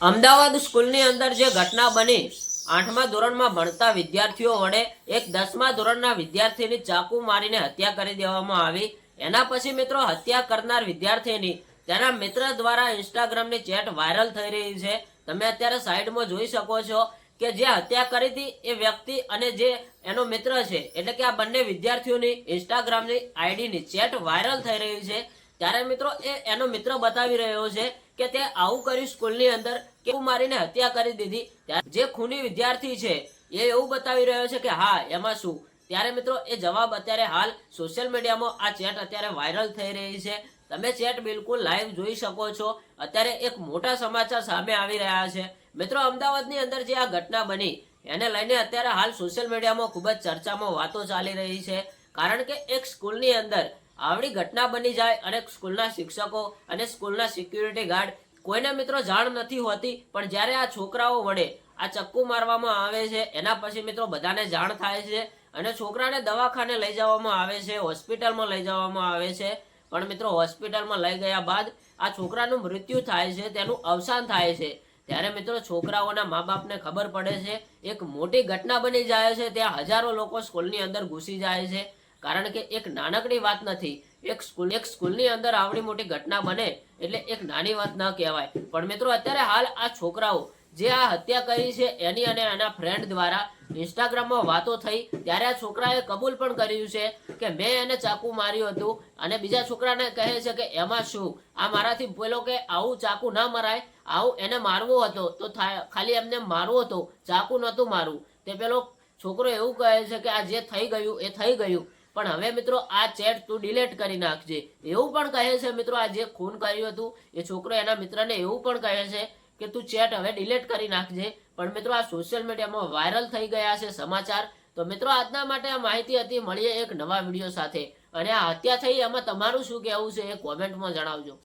અમદાવાદ સ્કૂલની અંદર જે ઘટના બની, આઠમા ધોરણમાં ભણતા વિદ્યાર્થીઓ વડે એક દસમા ધોરણના વિદ્યાર્થીની ચાકુ મારીને હત્યા કરી દેવામાં આવી. એના પછી મિત્રો હત્યા કરનાર વિદ્યાર્થીની તેના મિત્ર દ્વારા ઇન્સ્ટાગ્રામની ચેટ વાયરલ થઈ રહી છે. તમે અત્યારે સાઈડમાં જોઈ શકો છો કે જે હત્યા કરી હતી એ વ્યક્તિ અને જે એનો મિત્ર છે, એટલે કે આ બંને વિદ્યાર્થીઓની ઇન્સ્ટાગ્રામની આઈડીની ચેટ વાયરલ થઈ રહી છે. ત્યારે મિત્રો એ એનો મિત્ર બતાવી રહ્યો છે કે તે આવું કર્યું સ્કૂલની અંદર કેવું મારીને હત્યા કરી દીધી. જે ખૂની વિદ્યાર્થી છે, એ એવું બતાવી રહ્યો છે કે હા, એમાં શું? ત્યારે મિત્રો, એ જવાબ અત્યારે હાલ સોશિયલ મીડિયામાં આ ચેટ અત્યારે વાયરલ થઈ રહી છે. તમે ચેટ બિલકુલ લાઈવ જોઈ શકો છો. અત્યારે એક મોટા સમાચાર સામે આવી રહ્યા છે. મિત્રો, અમદાવાદની અંદર જે આ ઘટના બની, એને લઈને અત્યારે હાલ સોશિયલ મીડિયામાં ખૂબ જ ચર્ચામાં વાતો ચાલી રહી છે. કારણ કે એક સ્કૂલની અંદર આવડી ઘટના બની જાય અને સ્કૂલના શિક્ષકો અને સ્કૂલના સિક્યુરિટી ગાર્ડ કોઈને મિત્રો જાણ નથી હોતી, પણ જ્યારે આ છોકરાઓ વડે આ ચક્કુ મારવામાં આવે છે, એના પછી મિત્રો બધાને જાણ થાય છે અને છોકરાને દવાખાને લઈ જવામાં આવે છે, હોસ્પિટલમાં લઈ જવામાં આવે છે. પણ મિત્રો હોસ્પિટલમાં લઈ ગયા બાદ આ છોકરાનું મૃત્યુ થાય છે, તેનું અવસાન થાય છે. ત્યારે મિત્રો છોકરાઓના મા બાપને ખબર પડે છે, એક મોટી ઘટના બની જાય છે, ત્યાં હજારો લોકો સ્કૂલની અંદર ઘૂસી જાય છે. કારણ કે એક નાનકડી વાત નથી. એક સ્કૂલ એક સ્કૂલની અંદર આવડી મોટી ઘટના બને એટલે એક નાની વાત ન કહેવાય. પણ મિત્રો, અત્યારે હાલ આ છોકરાઓ જે આ હત્યા કરી છે, એની અને એના ફ્રેન્ડ દ્વારા ઇન્સ્ટાગ્રામમાં વાતો થઈ, ત્યારે આ છોકરાએ કબૂલ પણ કર્યું છે કે મેં એને ચાકુ માર્યું હતું અને બીજા છોકરાને કહે છે કે, એમાં શું? આ મારાથી પેલો કે આવું ચાકુ ના મરાય, આવું એને મારવો હતો, તો ખાલી એમને મારવો હતો, ચાકુ નહોતું મારવું તે પેલો છોકરો એવું કહે છે કે, આ જે થઈ ગયું, એ થઈ ગયું. પણ હવે મિત્રો આ ચેટ તું ડિલીટ કરી નાખજે. એવું પણ કહે છે મિત્રો, આ જે ખૂન કર્યું હતું, એ છોકરો એના મિત્રને એવું પણ કહે છે કે તું ચેટ હવે ડિલીટ કરી નાખજે. પણ મિત્રો આ સોશિયલ મીડિયામાં વાયરલ થઈ ગયા છે સમાચાર. તો મિત્રો આજના માટે આ માહિતી હતી. મળીએ એક નવા વીડિયો સાથે. અને આ હત્યા થઈ, એમાં તમારું શું કહેવું છે એ કોમેન્ટમાં જણાવજો.